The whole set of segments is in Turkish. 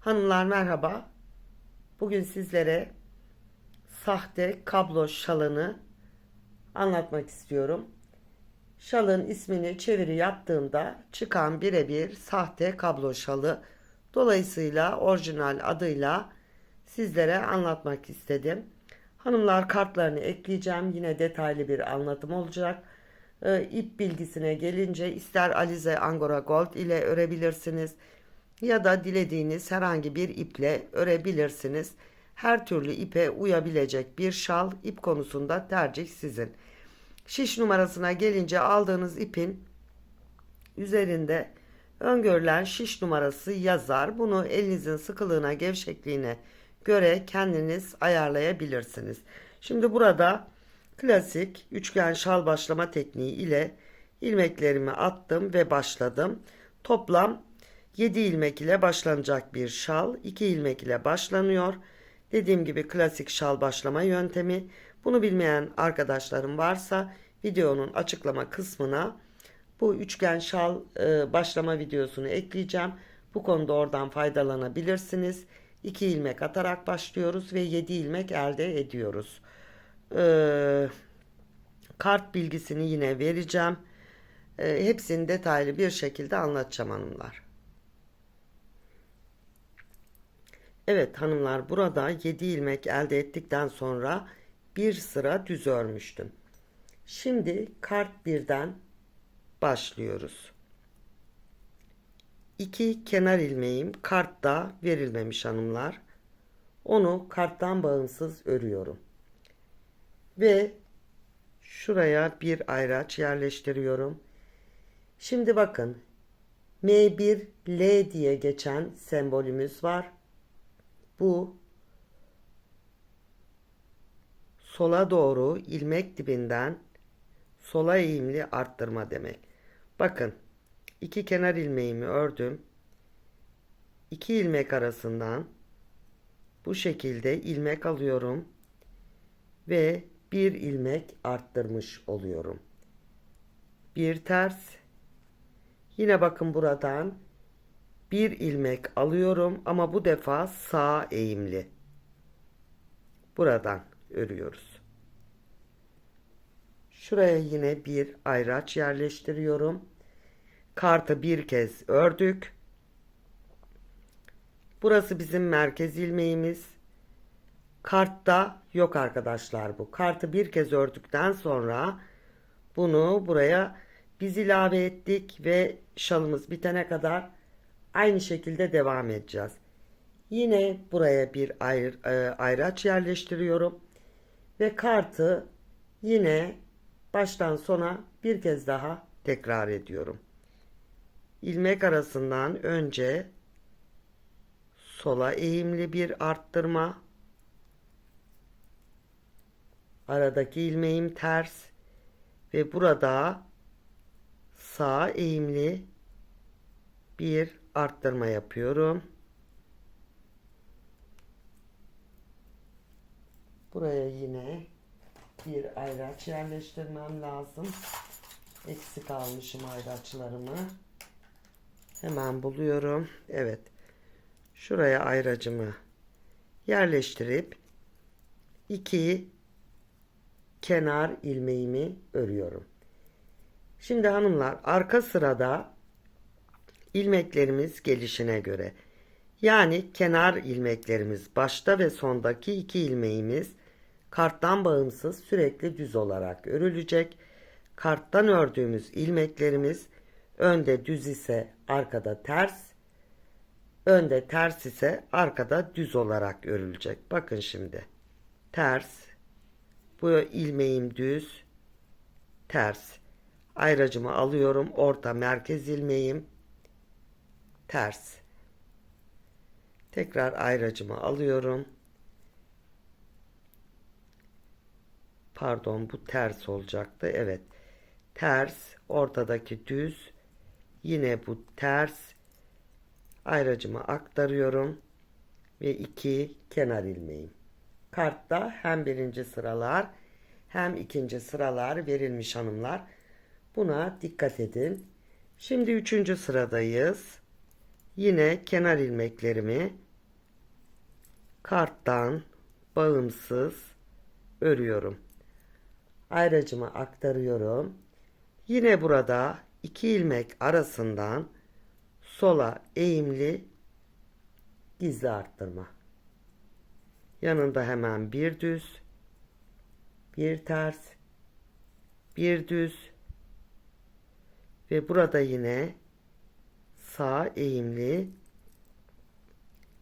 Hanımlar merhaba. Bugün sizlere sahte kablo şalını anlatmak istiyorum. Şalın ismini çeviri yaptığımda çıkan birebir sahte kablo şalı. Dolayısıyla orijinal adıyla sizlere anlatmak istedim. Hanımlar kartlarını ekleyeceğim. Yine detaylı bir anlatım olacak. Ee, ip bilgisine gelince ister Alize Angora Gold ile örebilirsiniz ya da dilediğiniz herhangi bir iple örebilirsiniz. Her türlü ipe uyabilecek bir şal ip konusunda tercih sizin. Şiş numarasına gelince aldığınız ipin üzerinde öngörülen şiş numarası yazar. Bunu elinizin sıkılığına, gevşekliğine göre kendiniz ayarlayabilirsiniz. Şimdi burada klasik üçgen şal başlama tekniği ile ilmeklerimi attım ve başladım. Toplam 7 ilmek ile başlanacak bir şal, 2 ilmek ile başlanıyor. Dediğim gibi klasik şal başlama yöntemi. Bunu bilmeyen arkadaşlarım varsa videonun açıklama kısmına bu üçgen şal e, başlama videosunu ekleyeceğim. Bu konuda oradan faydalanabilirsiniz. 2 ilmek atarak başlıyoruz ve 7 ilmek elde ediyoruz. Ee, kart bilgisini yine vereceğim. Ee, hepsini detaylı bir şekilde anlatacağım hanımlar. Evet hanımlar burada 7 ilmek elde ettikten sonra bir sıra düz örmüştüm. Şimdi kart birden başlıyoruz. 2 kenar ilmeğim kartta verilmemiş hanımlar. Onu karttan bağımsız örüyorum. Ve şuraya bir ayraç yerleştiriyorum. Şimdi bakın M1 L diye geçen sembolümüz var. Bu sola doğru ilmek dibinden sola eğimli arttırma demek. Bakın iki kenar ilmeğimi ördüm. İki ilmek arasından bu şekilde ilmek alıyorum ve bir ilmek arttırmış oluyorum. Bir ters. Yine bakın buradan bir ilmek alıyorum ama bu defa sağ eğimli. Buradan örüyoruz. Şuraya yine bir ayraç yerleştiriyorum. Kartı bir kez ördük. Burası bizim merkez ilmeğimiz. Kartta yok arkadaşlar bu. Kartı bir kez ördükten sonra bunu buraya biz ilave ettik ve şalımız bitene kadar aynı şekilde devam edeceğiz. Yine buraya bir ayr, e, ayraç yerleştiriyorum ve kartı yine baştan sona bir kez daha tekrar ediyorum. İlmek arasından önce sola eğimli bir arttırma aradaki ilmeğim ters ve burada sağ eğimli bir arttırma yapıyorum. Buraya yine bir ayraç yerleştirmem lazım. Eksik almışım ayraçlarımı. Hemen buluyorum. Evet. Şuraya ayracımı yerleştirip iki kenar ilmeğimi örüyorum. Şimdi hanımlar arka sırada ilmeklerimiz gelişine göre yani kenar ilmeklerimiz başta ve sondaki iki ilmeğimiz karttan bağımsız sürekli düz olarak örülecek. Karttan ördüğümüz ilmeklerimiz önde düz ise arkada ters, önde ters ise arkada düz olarak örülecek. Bakın şimdi. Ters, bu ilmeğim düz, ters. Ayracımı alıyorum. Orta merkez ilmeğim ters. Tekrar ayracımı alıyorum. Pardon bu ters olacaktı. Evet. Ters. Ortadaki düz. Yine bu ters. Ayracımı aktarıyorum. Ve iki kenar ilmeğim. Kartta hem birinci sıralar hem ikinci sıralar verilmiş hanımlar. Buna dikkat edin. Şimdi üçüncü sıradayız. Yine kenar ilmeklerimi karttan bağımsız örüyorum. Ayracımı aktarıyorum. Yine burada iki ilmek arasından sola eğimli gizli arttırma. Yanında hemen bir düz, bir ters, bir düz ve burada yine sağ eğimli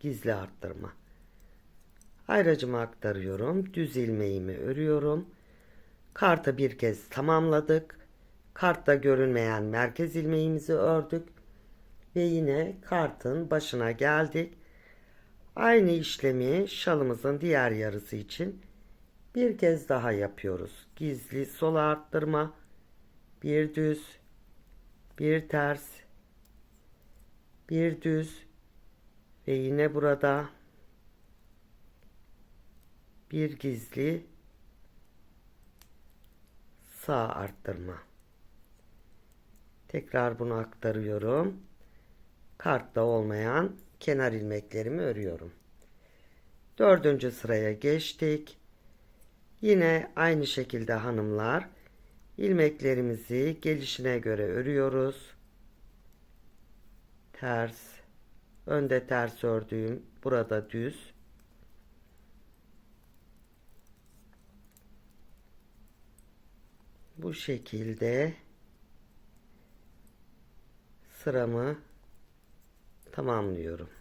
gizli arttırma. Ayracımı aktarıyorum. Düz ilmeğimi örüyorum. Kartı bir kez tamamladık. Kartta görünmeyen merkez ilmeğimizi ördük. Ve yine kartın başına geldik. Aynı işlemi şalımızın diğer yarısı için bir kez daha yapıyoruz. Gizli sola arttırma, bir düz, bir ters, bir düz ve yine burada bir gizli sağ arttırma. Tekrar bunu aktarıyorum. Kartta olmayan kenar ilmeklerimi örüyorum. Dördüncü sıraya geçtik. Yine aynı şekilde hanımlar ilmeklerimizi gelişine göre örüyoruz. Ters, önde ters ördüğüm burada düz. Bu şekilde sıramı tamamlıyorum.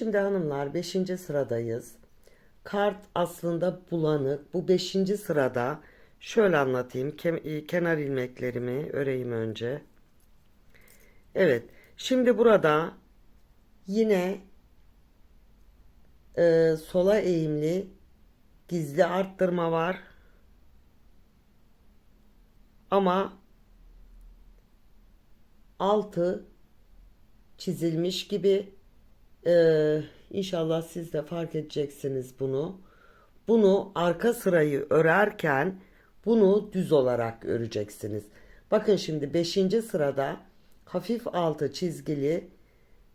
Şimdi hanımlar 5. sıradayız. Kart aslında bulanık. Bu 5. sırada şöyle anlatayım. Kem- kenar ilmeklerimi öreyim önce. Evet. Şimdi burada yine e, sola eğimli gizli arttırma var. Ama altı çizilmiş gibi ee, inşallah siz de fark edeceksiniz bunu. Bunu arka sırayı örerken bunu düz olarak öreceksiniz. Bakın şimdi 5. sırada hafif altı çizgili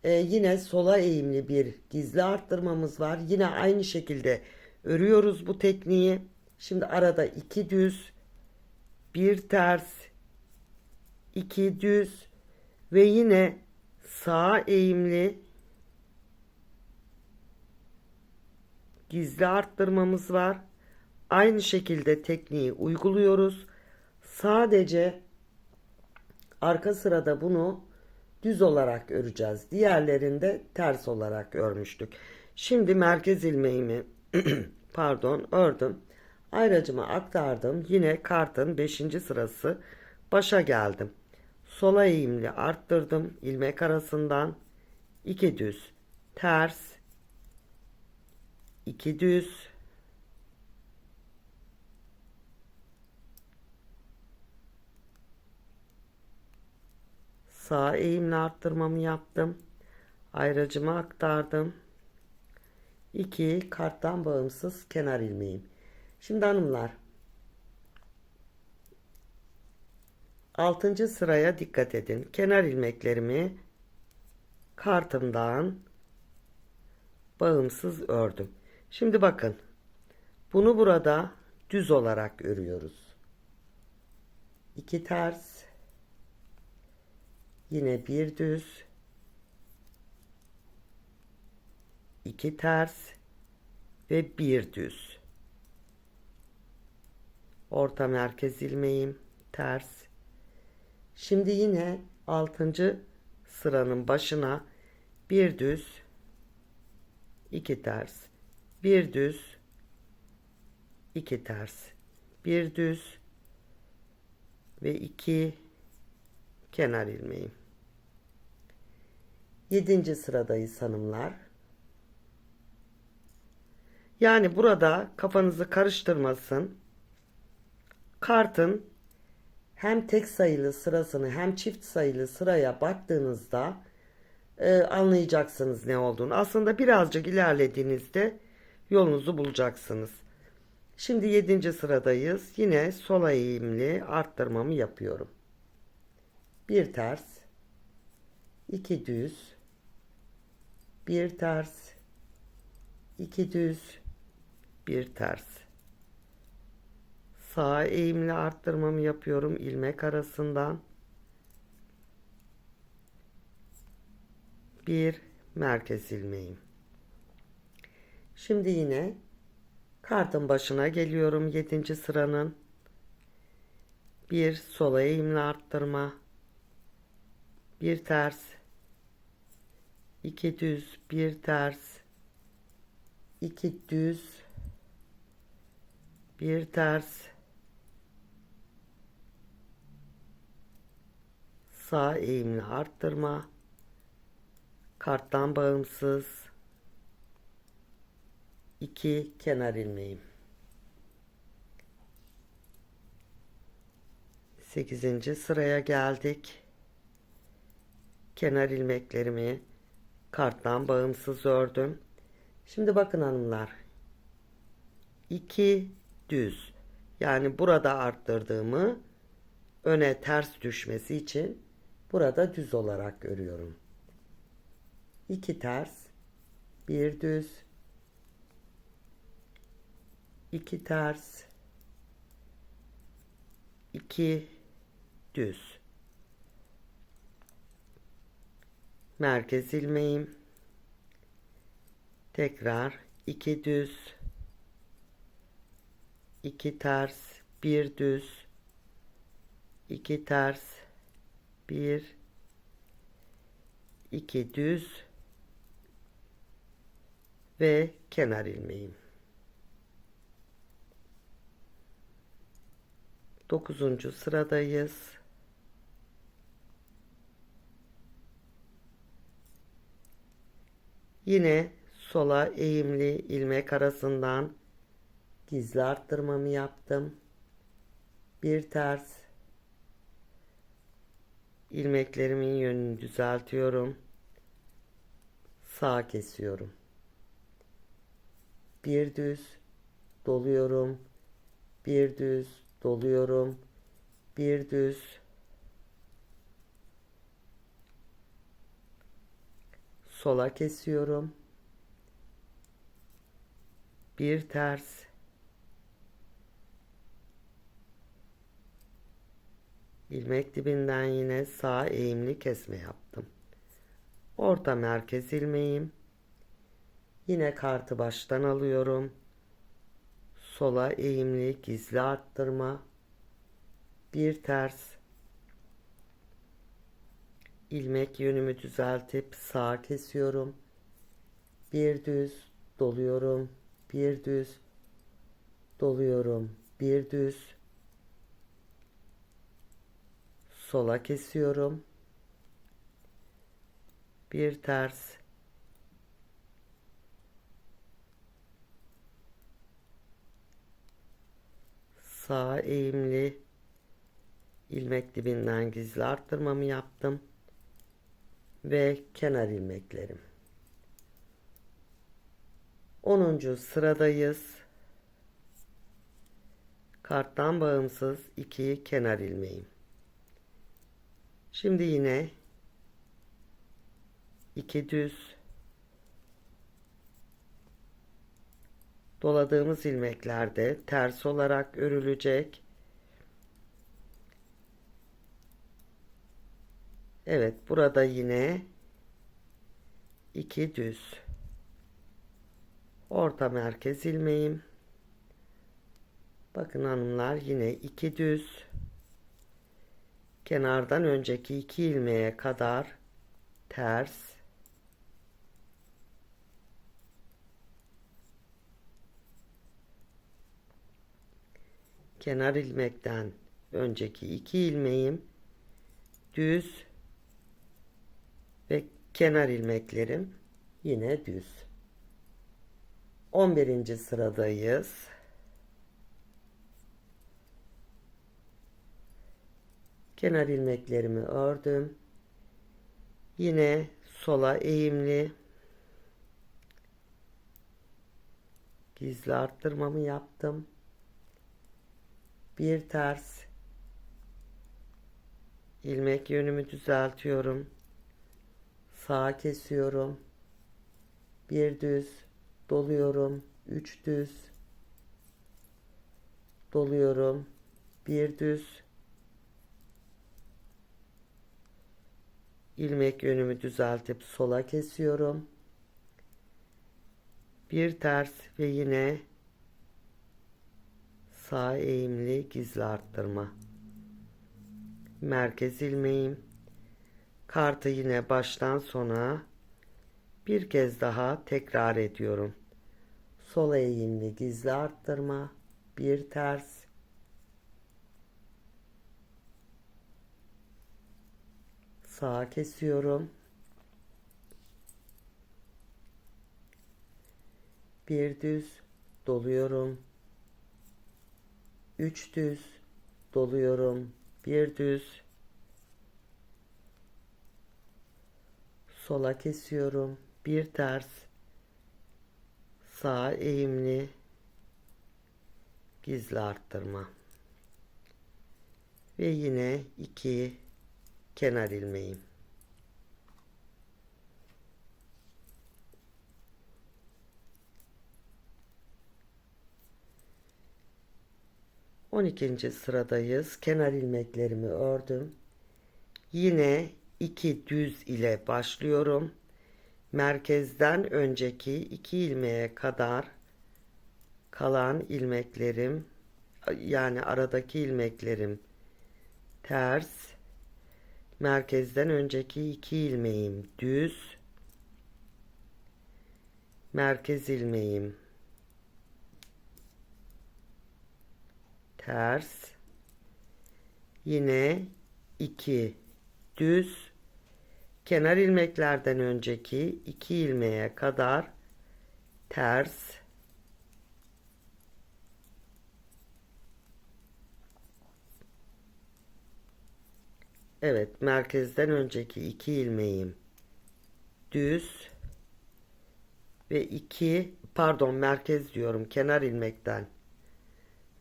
e, yine sola eğimli bir gizli arttırmamız var. Yine aynı şekilde örüyoruz bu tekniği. Şimdi arada iki düz, bir ters, iki düz ve yine sağ eğimli gizli arttırmamız var. Aynı şekilde tekniği uyguluyoruz. Sadece arka sırada bunu düz olarak öreceğiz. Diğerlerinde ters olarak örmüştük. Şimdi merkez ilmeğimi pardon ördüm. Ayracımı aktardım. Yine kartın 5. sırası başa geldim. Sola eğimli arttırdım. ilmek arasından 2 düz ters 2 düz sağ eğimle arttırmamı yaptım. Ayracımı aktardım. 2 karttan bağımsız kenar ilmeğim. Şimdi hanımlar 6. sıraya dikkat edin. Kenar ilmeklerimi kartımdan bağımsız ördüm. Şimdi bakın. Bunu burada düz olarak örüyoruz. İki ters. Yine bir düz. iki ters ve bir düz. Orta merkez ilmeğim ters. Şimdi yine 6. sıranın başına bir düz, iki ters, bir düz, iki ters, bir düz ve iki kenar ilmeğim. Yedinci sıradayız hanımlar. Yani burada kafanızı karıştırmasın. Kartın hem tek sayılı sırasını hem çift sayılı sıraya baktığınızda e, anlayacaksınız ne olduğunu. Aslında birazcık ilerlediğinizde yolunuzu bulacaksınız. Şimdi 7. sıradayız. Yine sola eğimli arttırmamı yapıyorum. Bir ters, iki düz, bir ters, iki düz, bir ters. Sağ eğimli arttırmamı yapıyorum ilmek arasından. Bir merkez ilmeğim. Şimdi yine kartın başına geliyorum 7. sıranın. Bir sola eğimli arttırma. Bir ters. iki düz, bir ters. iki düz. Bir ters. Sağ eğimli arttırma. Karttan bağımsız. 2 kenar ilmeğim. 8. sıraya geldik. Kenar ilmeklerimi karttan bağımsız ördüm. Şimdi bakın hanımlar. 2 düz. Yani burada arttırdığımı öne ters düşmesi için burada düz olarak örüyorum. 2 ters, bir düz, 2 ters, 2 düz. Merkez ilmeğim. Tekrar 2 düz, 2 ters, bir düz, 2 ters, bir, 2 düz ve kenar ilmeğim. 9. sıradayız. Yine sola eğimli ilmek arasından gizli arttırmamı yaptım. Bir ters ilmeklerimin yönünü düzeltiyorum. Sağ kesiyorum. Bir düz doluyorum. Bir düz doluyorum. Bir düz sola kesiyorum. Bir ters ilmek dibinden yine sağ eğimli kesme yaptım. Orta merkez ilmeğim. Yine kartı baştan alıyorum. Sola eğimli gizli arttırma. Bir ters ilmek yönümü düzeltip sağa kesiyorum. Bir düz doluyorum. Bir düz doluyorum. Bir düz sola kesiyorum. Bir ters sağ eğimli ilmek dibinden gizli arttırmamı yaptım ve kenar ilmeklerim. 10. sıradayız. Karttan bağımsız 2 kenar ilmeğim. Şimdi yine 2 düz doladığımız ilmeklerde ters olarak örülecek. Evet burada yine iki düz. Orta merkez ilmeğim. Bakın hanımlar yine iki düz. Kenardan önceki iki ilmeğe kadar ters kenar ilmekten önceki iki ilmeğim düz ve kenar ilmeklerim yine düz. 11. sıradayız. Kenar ilmeklerimi ördüm. Yine sola eğimli gizli arttırmamı yaptım. Bir ters. İlmek yönümü düzeltiyorum. Sağa kesiyorum. Bir düz. Doluyorum. Üç düz. Doluyorum. Bir düz. İlmek yönümü düzeltip sola kesiyorum. Bir ters ve yine sağ eğimli gizli arttırma. Merkez ilmeğim. Kartı yine baştan sona bir kez daha tekrar ediyorum. Sol eğimli gizli arttırma bir ters. Sağa kesiyorum. Bir düz doluyorum üç düz. Doluyorum. Bir düz. Sola kesiyorum. Bir ters. Sağ eğimli. Gizli arttırma. Ve yine iki kenar ilmeğim On ikinci sıradayız. Kenar ilmeklerimi ördüm. Yine iki düz ile başlıyorum. Merkezden önceki iki ilmeğe kadar kalan ilmeklerim yani aradaki ilmeklerim ters merkezden önceki iki ilmeğim düz merkez ilmeğim ters. Yine iki düz. Kenar ilmeklerden önceki iki ilmeğe kadar ters. Evet, merkezden önceki iki ilmeğim düz ve iki pardon merkez diyorum kenar ilmekten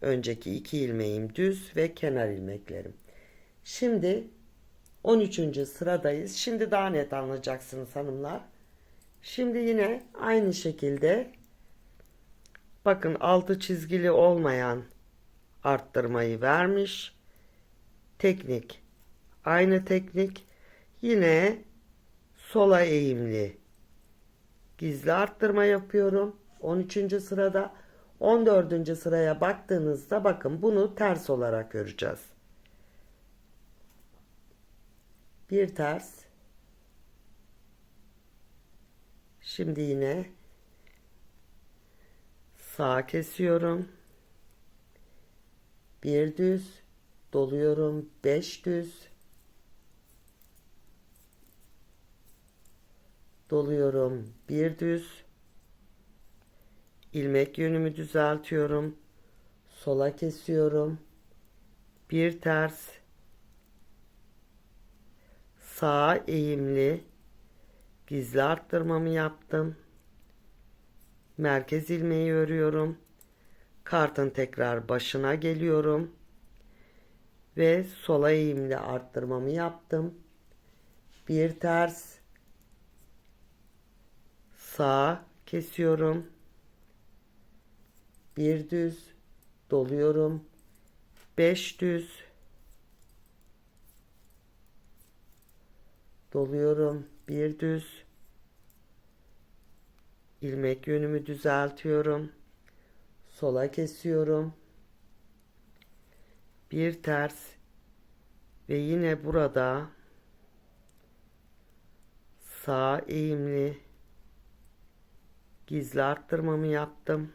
önceki iki ilmeğim düz ve kenar ilmeklerim. Şimdi 13. sıradayız. Şimdi daha net anlayacaksınız hanımlar. Şimdi yine aynı şekilde bakın altı çizgili olmayan arttırmayı vermiş. Teknik aynı teknik yine sola eğimli gizli arttırma yapıyorum. 13. sırada 14. sıraya baktığınızda bakın bunu ters olarak göreceğiz. Bir ters. Şimdi yine sağ kesiyorum. Bir düz doluyorum. Beş düz doluyorum. Bir düz ilmek yönümü düzeltiyorum. Sola kesiyorum. Bir ters sağa eğimli gizli arttırmamı yaptım. Merkez ilmeği örüyorum. Kartın tekrar başına geliyorum. Ve sola eğimli arttırmamı yaptım. Bir ters sağ kesiyorum. Bir düz doluyorum. Beş düz doluyorum. Bir düz ilmek yönümü düzeltiyorum. Sola kesiyorum. Bir ters ve yine burada sağ eğimli gizli arttırmamı yaptım.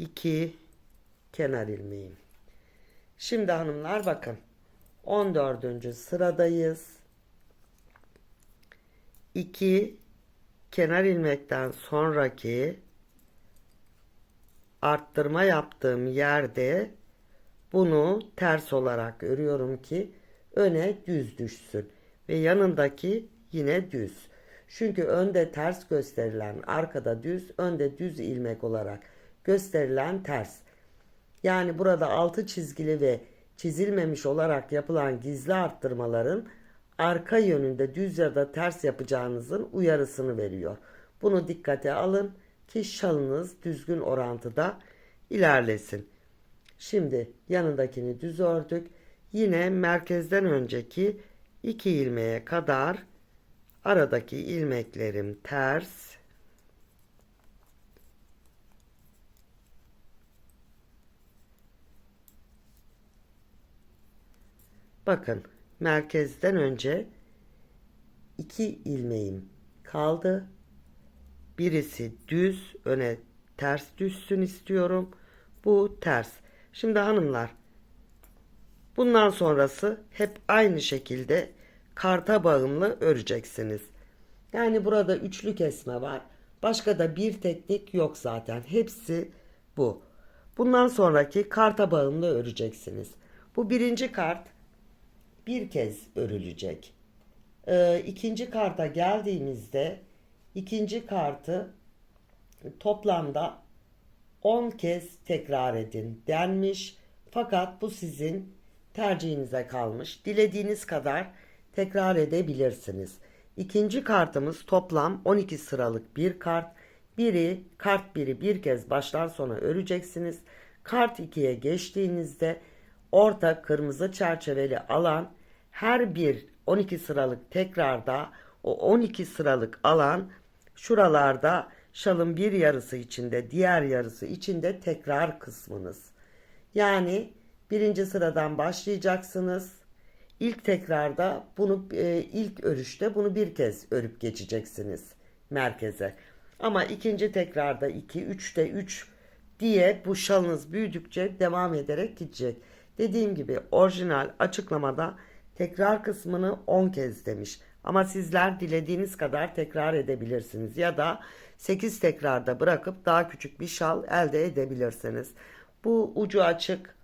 2 kenar ilmeğim. Şimdi hanımlar bakın. 14. sıradayız. 2 kenar ilmekten sonraki arttırma yaptığım yerde bunu ters olarak örüyorum ki öne düz düşsün ve yanındaki yine düz. Çünkü önde ters gösterilen arkada düz, önde düz ilmek olarak gösterilen ters. Yani burada altı çizgili ve çizilmemiş olarak yapılan gizli arttırmaların arka yönünde düz ya da ters yapacağınızın uyarısını veriyor. Bunu dikkate alın ki şalınız düzgün orantıda ilerlesin. Şimdi yanındakini düz ördük. Yine merkezden önceki iki ilmeğe kadar aradaki ilmeklerim ters. Bakın merkezden önce iki ilmeğim kaldı. Birisi düz öne ters düşsün istiyorum. Bu ters. Şimdi hanımlar bundan sonrası hep aynı şekilde karta bağımlı öreceksiniz. Yani burada üçlü kesme var. Başka da bir teknik yok zaten. Hepsi bu. Bundan sonraki karta bağımlı öreceksiniz. Bu birinci kart bir kez örülecek. Ee, ikinci karta geldiğimizde ikinci kartı toplamda 10 kez tekrar edin denmiş. Fakat bu sizin tercihinize kalmış. Dilediğiniz kadar tekrar edebilirsiniz. İkinci kartımız toplam 12 sıralık bir kart. Biri kart biri bir kez baştan sona öreceksiniz. Kart 2'ye geçtiğinizde orta kırmızı çerçeveli alan her bir 12 sıralık tekrarda o 12 sıralık alan şuralarda şalın bir yarısı içinde diğer yarısı içinde tekrar kısmınız. Yani birinci sıradan başlayacaksınız. İlk tekrarda bunu e, ilk örüşte bunu bir kez örüp geçeceksiniz merkeze. Ama ikinci tekrarda 2, 3'te 3 diye bu şalınız büyüdükçe devam ederek gidecek. Dediğim gibi orijinal açıklamada tekrar kısmını 10 kez demiş. Ama sizler dilediğiniz kadar tekrar edebilirsiniz ya da 8 tekrarda bırakıp daha küçük bir şal elde edebilirsiniz. Bu ucu açık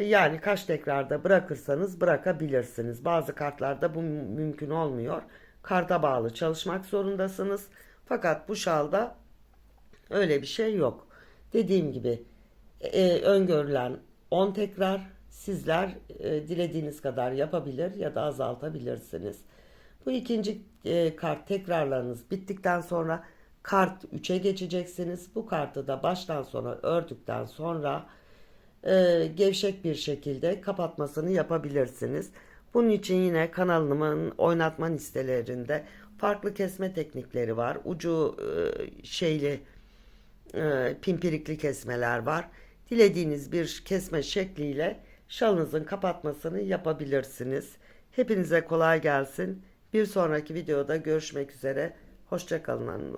yani kaç tekrarda bırakırsanız bırakabilirsiniz. Bazı kartlarda bu mümkün olmuyor. Karta bağlı çalışmak zorundasınız. Fakat bu şalda öyle bir şey yok. Dediğim gibi e, öngörülen 10 tekrar sizler e, dilediğiniz kadar yapabilir ya da azaltabilirsiniz. Bu ikinci e, kart tekrarlarınız bittikten sonra kart 3'e geçeceksiniz. Bu kartı da baştan sona ördükten sonra e, gevşek bir şekilde kapatmasını yapabilirsiniz. Bunun için yine kanalımın oynatma listelerinde farklı kesme teknikleri var. Ucu e, şeyli e, pimpirikli kesmeler var. Dilediğiniz bir kesme şekliyle şalınızın kapatmasını yapabilirsiniz. Hepinize kolay gelsin. Bir sonraki videoda görüşmek üzere. Hoşçakalın hanımlar.